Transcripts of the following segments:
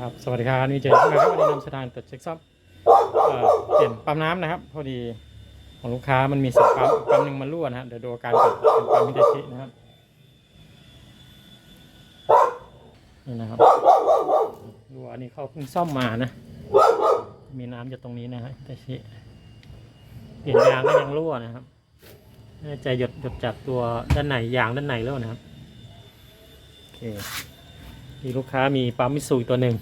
ครับสวัสดีครับนี่เจนะครับวันนี้นำสถานตรวจเช็คซับเอ่อเปลี่ยนปั๊มน้ำนะครับ พอดีของลูกค้ามันมีสองปั๊มปั๊มหนึ่งมันรั่วนะครับเดี๋ยวดูอาการก่อนเป็นปั๊มมิเตชินะครับนี่นะครับรั่วอันนี้เขาเพิ่งซ่อมมานะ มีน้ำอยู่ตรงนี้นะฮะมิเตชิเปลี่ยนยางก็ยังรั่วนะครับน่าจะหยดหยดจากตัวด้านในยางด้านในแล้วนะครับโอเค มีลูกค้ามีปั๊มมิสูอีกตัวหนึ่ง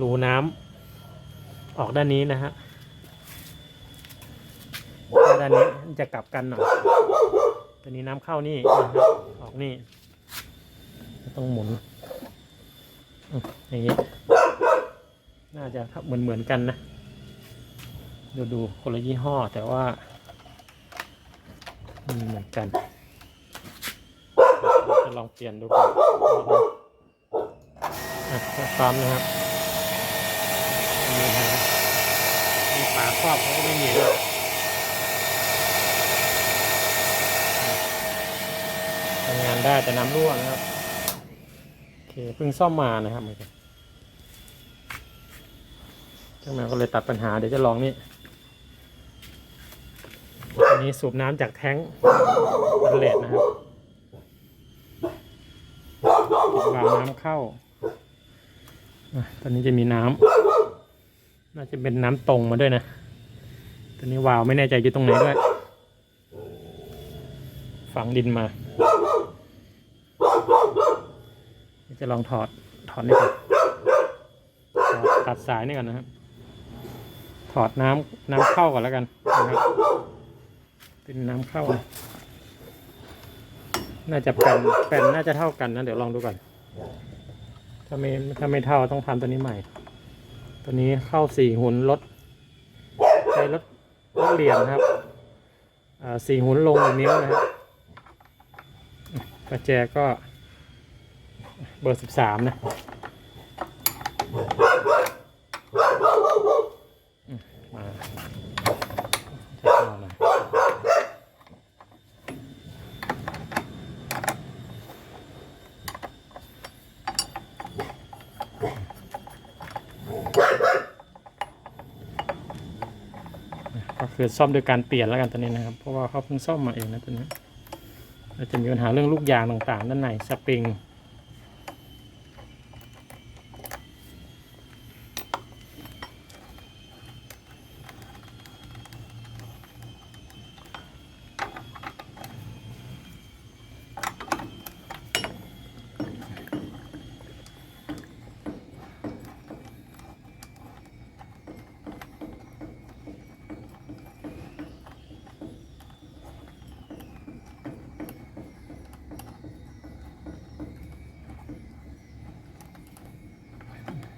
รูน้ำออกด้านนี้นะฮะด้านนี้จะกลับกันหน่อยตัวนี้น้ำเข้านี่นะครับออกนี่ ต้องหมุนอย่างนี้ น่าจะเหมือนเหมือนกันนะ ดูดูคนละยี่ห้อแต่ว่าเหมือนกัน จะลองเปลี่ยนดูก่อนอะปั๊มนะครับมีปัญหามีฝาครอบเขาก็ไม่มีด้วยทำงานได้แต่น้ำรั่วนะครับ โอเคเพิ่งซ่อมมานะครับเหมือนกันช่าแมวก็เลยตัดปัญหาเดี๋ยวจะลองนี่อันนี้สูบน้ำจากแท้งบันเลดนะครับ ปิดวาล์วน้ำ เข้า ตอนนี้จะมีน้ำน่าจะเป็นน้ำตรงมาด้วยนะ ตอนนี้วาวไม่แน่ใจอยู่ตรงไหนด้วย ฝังดินมา จะลองถอด ถอดนี่ก่อนอตัดสายนี่ก่อนนะครับ ถอดน้ำน้ำเข้าก่อนแล้วกันนะครับ เป็นน้ำเข้านะน่าจะแปนแปนน่าจะเท่ากันนะ เดี๋ยวลองดูก่อน ถ้าไม่ถ้าไม่เท่าต้องทำตัวนี้ใหม่ ตัวนี้เข้าสี่หุ่นลดใช้ลดลดเหลี่ยมครับอ่าสี่หุ่นลงหนึ่งนิ้วนะครับประแจก็เบอร์สิบสามนะอืมมาจะเอาหน่อย ก็ คือซ่อมโดยการเปลี่ยนแล้วกันตัวนี้นะครับ เพราะว่าเขาเพิ่งซ่อมมาเองนะตัวนี้แล้วจะมีปัญหาเรื่องลูกยางต่างๆ ด้านในสปริง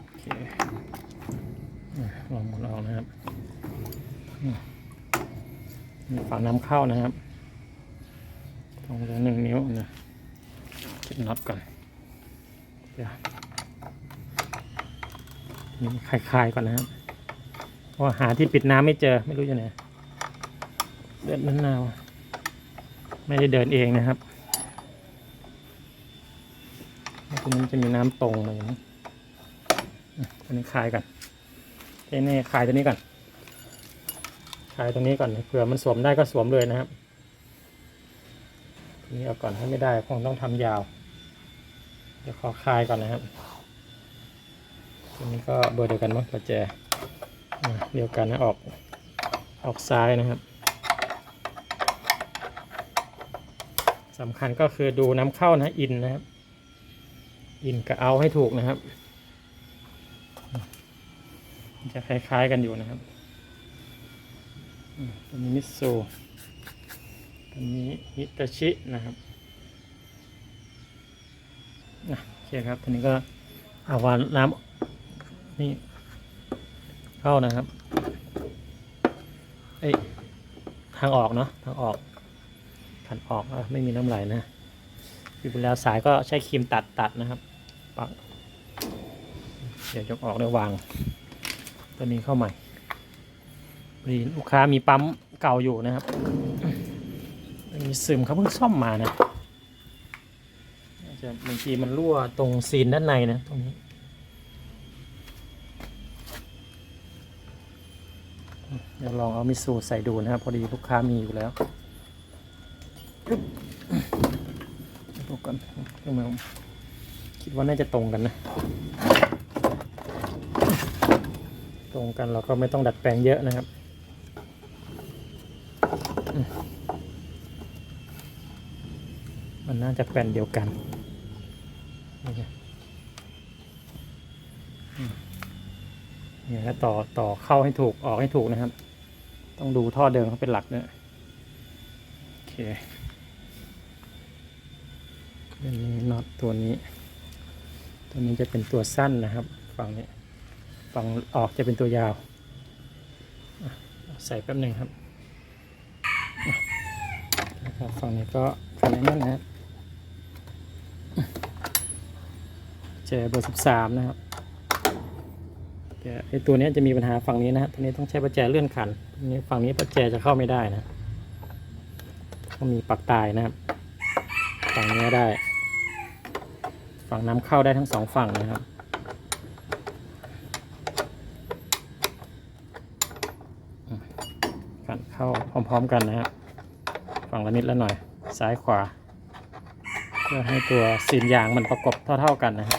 โอเคอะลองหมุนออกนะครับอืมมี ฝาน้ำเข้านะครับ ตรงเหลือหนึ่งนิ้วนะจิดน็อตก่อนเดี๋ยวนี่คลายๆก่อนนะครับเพราะว่าหาที่ปิดน้ำไม่เจอไม่รู้จะไหนเดินมะนาวไม่ได้เดินเองนะครับตรงนี้จะมีน้ำตรงมาอย่างนี้อันนี้คลายกันเอ้นี่คลายตัวนี้ก่อนายตรงนี้ก่อนเผื่อมันสวมได้ก็สวมเลยนะครับนี้เอาก่อนถ้าไม่ได้คงต้องทำยาว เดี๋ยวขอคลายก่อนนะครับตัวนี้ก็เบอร์เดียวกันมั้งประแจเดียวกันนะออกออกซ้ายนะครับสำคัญก็คือดูน้ำเข้านะอินนะครับ อินกับเอาให้ถูกนะครับ จะคล้ายๆกันอยู่นะครับ ตัวนี้มิโซะตัวนี้ฮิตาชินะครับอะโอเคครับตัวนี้ก็เอาวานน้ำนี่เข้านะครับเอ้ยทางออกเนาะทางออกทางออกอะไม่มีน้ำไหลนะอยู่แล้วสายก็ใช้ครีมตัดตัดนะครับปักเดี๋ยวยกออกเดี๋ยววางตัวนี้เข้าใหม่ พอดีลูกค้ามีปั๊มเก่าอยู่นะครับ มีซึมเขาเพิ่งซ่อมมานะจะบางทีมันรั่วตรงซีนด้านในนะตรงนี้เดี๋ยวลองเอามิสูใส่ดูนะครับ พอดีลูกค้ามีอยู่แล้วดูกันเครื่องมือผมคิดว่าน่าจะตรงกันนะ ตรงกันเราก็ไม่ต้องดัดแปลงเยอะนะครับ มันน่าจะแปลนเดียวกันโอเคนี่ยแล้วต่อต่อเข้าให้ถูกออกให้ถูกนะครับ ต้องดูท่อเดิมเขาเป็นหลักเนี่ยโอเคเป็นน็อตตัวนี้ ตัวนี้จะเป็นตัวสั้นนะครับ ฝั่งนี้ฝั่งออกจะเป็นตัวยาว ใส่แป๊บหนึ่งครับ นะครับฝั่งนี้ก็คันนี้นะครับแจเบอร์สิบสามนะครับแจไอตัวนี้จะมีปัญหาฝั่งนี้นะฮะตัวนี้ต้องใช้ประแจเลื่อนขันตัวนี้ฝั่งนี้ประแจจะเข้าไม่ได้นะต้องมีปักตายนะครับ ฝั่งนี้ได้ ฝั่งน้ำเข้าได้ทั้งสองฝั่งนะครับ กัน เข้าพร้อม ๆ กันนะฮะฝั่งละนิดละหน่อยซ้ายขวา เพื่อให้ตัวซีนยางมันประกบเท่า ๆกันนะฮะ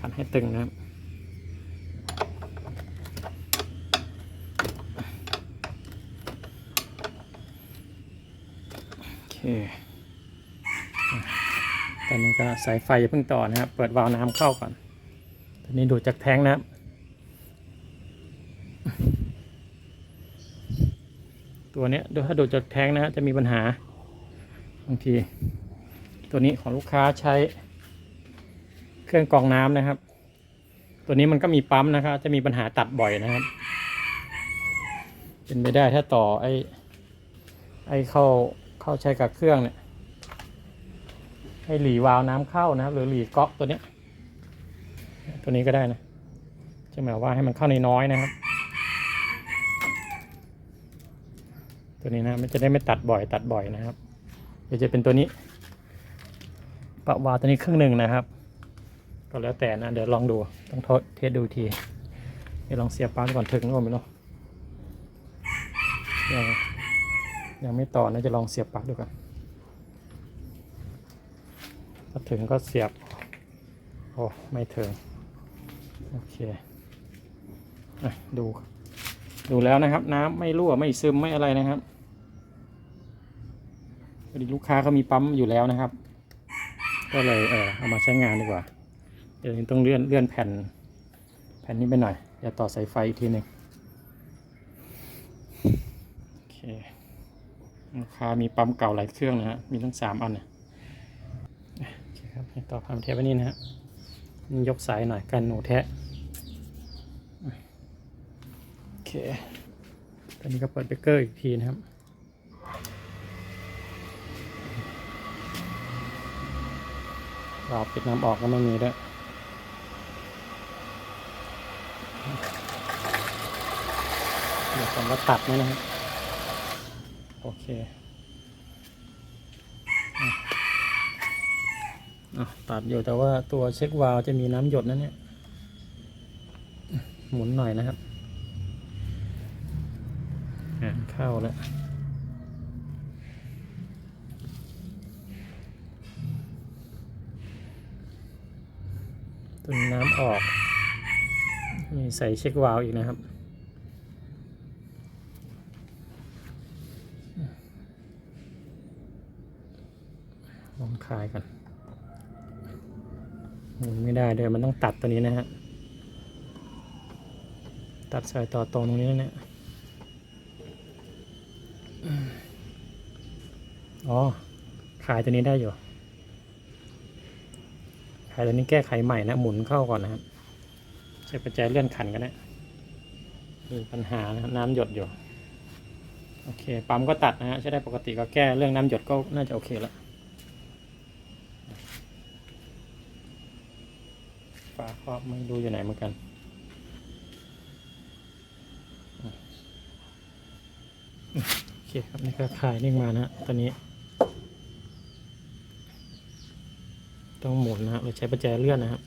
กันให้ตึงนะครับ โอเคอะ ตอนนี้ก็สายไฟอย่าเพิ่งต่อนะครับ เปิดวาล์วน้ำเข้าก่อน ตอนนี้ดูดจากแท้งนะครับ ตัวเนี้ยถ้าดูดจากแท้งนะฮะจะมีปัญหาบางที ตัวนี้ของลูกค้าใช้เครื่องกรองน้ำนะครับ ตัวนี้มันก็มีปั๊มนะครับ จะมีปัญหาตัดบ่อยนะครับ เป็นไปได้ถ้าต่อไอ้ไอ้เข้า เข้าใช้กับเครื่องเนี่ยให้หลีวาล์วน้ำเข้านะครับ หรือหลีก๊อกตัวเนี้ยตัวนี้ก็ได้นะจะหมายว่าให้มันเข้าในน้อยนะครับ ตัวนี้นะมันจะได้ไม่ตัดบ่อยตัดบ่อยนะครับเดี๋ยวจะเป็นตัวนี้ปะวาวตัวนี้ครึ่งหนึ่งนะครับ ก็แล้วแต่นะ เดี๋ยวลองดูต้องทดเทสดูทีเดี๋ยวลองเสียบปลั๊กก่อนถึงหรือเปล่าไม่รู้ ยังไม่ต่อนะจะลองเสียบปลั๊กดูกันถ้าถึงก็เสียบ โอ้ไม่ถึง โอเคอดูดูแล้วนะครับ น้ำไม่รั่วไม่ซึมไม่อะไรนะครับพอดีลูกค้าเขามีปั๊มอยู่แล้วนะครับ ก็เลยเออเอามาใช้งานดีกว่า เดี๋ยวต้องเลื่อนเลื่อนแผ่น แผ่นนี้ไปหน่อยอย่าต่อสายไฟอีกทีหนึ่งโอเค ลูกค้ามีปั๊มเก่าหลายเครื่องนะฮะ มีทั้งสามอันนะโอเคครับต่อพามเทปนี่นะฮะนี่ยกสายหน่อยกันหนูแทะโอเคตอนนี้ก็เปิดเบรกเกอร์อีกทีนะครับรอปิดน้ำออกก็ไม่มีด้วยเดี๋ยวผมว่าตัดไหมนะครับ โอเคอะอะตัดอยู่แต่ว่าตัวเช็ควาล์วจะมีน้ำหยดนะเนี่ย หมุนหน่อยนะครับอะเข้าแล้วตัวนี้น้ำออกนี่ใส่เช็ควาล์วอีกนะครับ ลอง คลายกันหมุนไม่ได้เดี๋ยวมันต้องตัดตัวนี้นะฮะ ตัดสายต่อตรงตรงนี้นะเนี่ยอืมอ๋อขายตัวนี้ได้อยู่ ขายตัวนี้แก้ไขใหม่นะ หมุนเข้าก่อนนะครับ ใช้ประแจเลื่อนขันกันนะมีปัญหานะน้ำหยดอยู่ โอเค ปั๊มก็ตัดนะฮะ ใช้ได้ปกติก็แก้เรื่องน้ำหยดก็น่าจะโอเคแล้ว ก็ไม่รู้อยู่ไหนเหมือนกัน โอเคครับนี่ก็ขายนิ่งมานะตอนนี้ ต้องหมุนนะครับหรือใช้ประแจเลื่อนนะครับ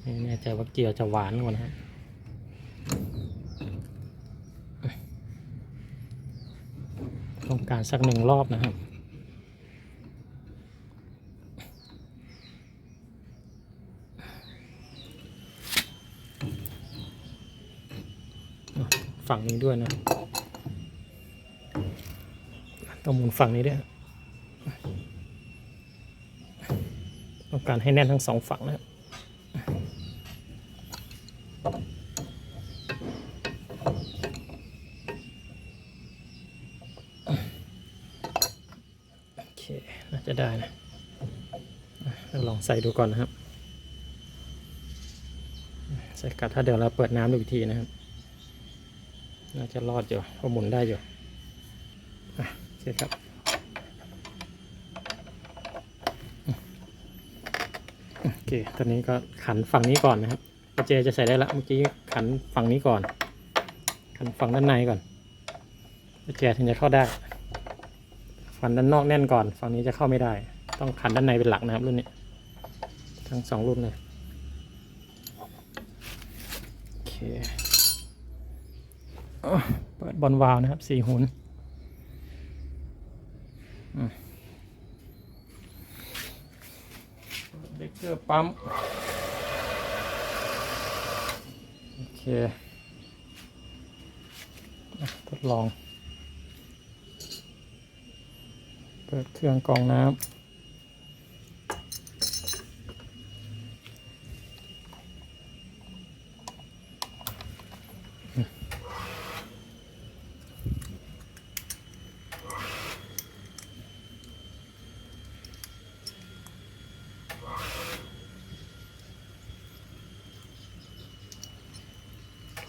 ไม่แน่ใจว่าเกียวจะหวานกว่านะครับ การสักหนึ่งรอบนะครับ ฝั่งนี้ด้วยนะต้องหมุนฝั่งนี้ด้วยต้องการให้แน่นทั้งสองฝั่งนะครับ โอเค น่าจะได้นะอะเราลอง ใส่ดูก่อนนะครับ ใส่กัดถ้าเดี๋ยวเราเปิดน้ำดูอีกทีนะครับ น่าจะรอดอยู่เพราะหมุนได้อยู่โอเคครับโอเค ตอนนี้ก็ขันฝั่งนี้ก่อนนะครับประเจจะใส่ได้ละเมื่อกี้ขันฝั่งนี้ก่อน ขันฝั่งด้านในก่อนประแจถึงจะเข้าได้ ฝั่งด้านนอกแน่นก่อน ฝั่งนี้จะเข้าไม่ได้ ต้องขันด้านในเป็นหลักนะครับรุ่นนี้ ทั้งสองรุ่นเลยโอเคเปิดบอลวาล์วนะครับสี่หุนเบรกเกอร์ปั๊ม โอเคทดลอง เปิดเครื่องกรองน้ำ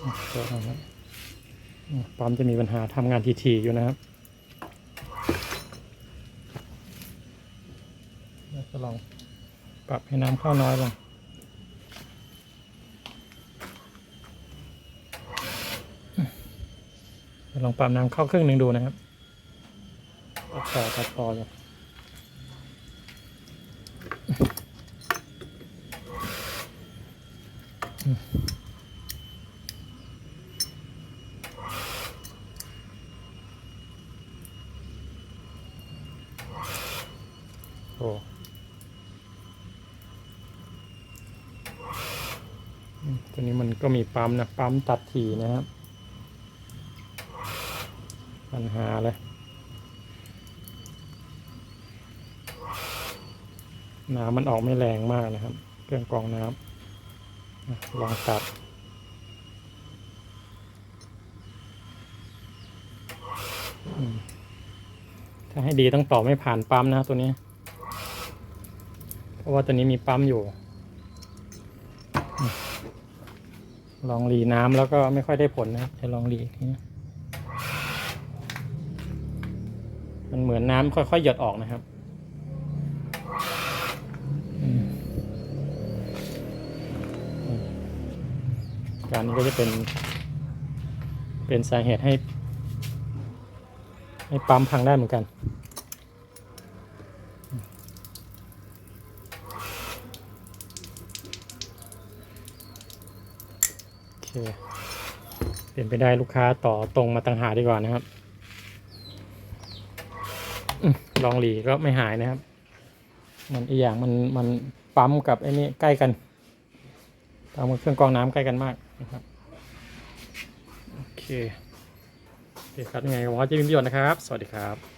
อะเปิดแล้วครับอืมปั๊ม จะมีปัญหาทำงานทีๆอยู่นะครับจะลองปรับให้น้ำเข้าน้อยลงจะลองปรับน้ำเข้าครึ่งหนึ่งดูนะครับตัดต่อต่อเลย โอ้ตัวนี้มันก็มีปั๊มนะ ปั๊มตัดถี่นะครับ ปัญหาเลย น้ำมันออกไม่แรงมากนะครับ เครื่องกรองน้ำลองตัดถ้าให้ดีต้องต่อไม่ผ่านปั๊มนะตัวนี้ ราะว่าตัวนี้มีปั๊มอยู่ ลองรีน้ำแล้วก็ไม่ค่อยได้ผลนะครับจะลองรีทีนี้มันเหมือนน้ำค่อยๆหยดออกนะครับการนี้ก็จะเป็น เป็นสาเหตุให้ ให้ปั๊มพังได้เหมือนกัน เคเปลี่ยนไปได้ลูกค้าต่อตรงมาต่างหากดีกว่านะครับอลองหลีก็ไม่หายนะครับ มันอีกอย่างมันมันปั๊มกับไอ้นี่ใกล้กันปั๊มกับเครื่องกรองน้ำใกล้กันมากนะครับโอเคโอเคครับยังไงหวังว่าจะมีประโยชน์นะครับ สวัสดีครับ